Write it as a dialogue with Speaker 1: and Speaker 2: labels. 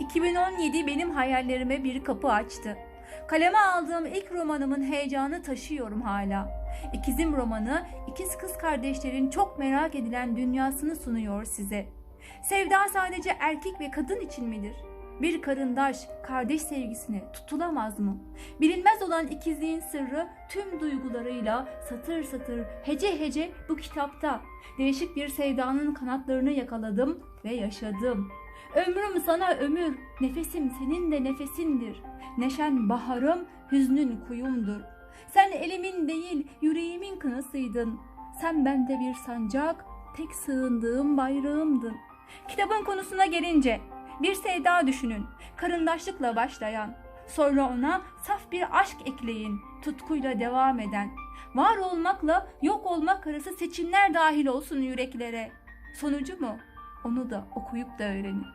Speaker 1: 2017 benim hayallerime bir kapı açtı. Kaleme aldığım ilk romanımın heyecanı taşıyorum hala. İkizim romanı, ikiz kız kardeşlerin çok merak edilen dünyasını sunuyor size. Sevda sadece erkek ve kadın için midir? Bir karındaş, kardeş sevgisine tutulamaz mı? Bilinmez olan ikizliğin sırrı tüm duygularıyla satır satır, hece hece bu kitapta. Değişik bir sevdanın kanatlarını yakaladım ve yaşadım. Ömrüm sana ömür, nefesim senin de nefesindir. Neşen baharım, hüznün kuyumdur. Sen elimin değil, yüreğimin kınasıydın. Sen bende bir sancak, tek sığındığım bayrağımdın. Kitabın konusuna gelince, bir sevda düşünün, karındaşlıkla başlayan, sonra ona saf bir aşk ekleyin, tutkuyla devam eden. Var olmakla yok olmak arası seçimler dahil olsun yüreklere. Sonucu mu? Onu da okuyup da öğrenin.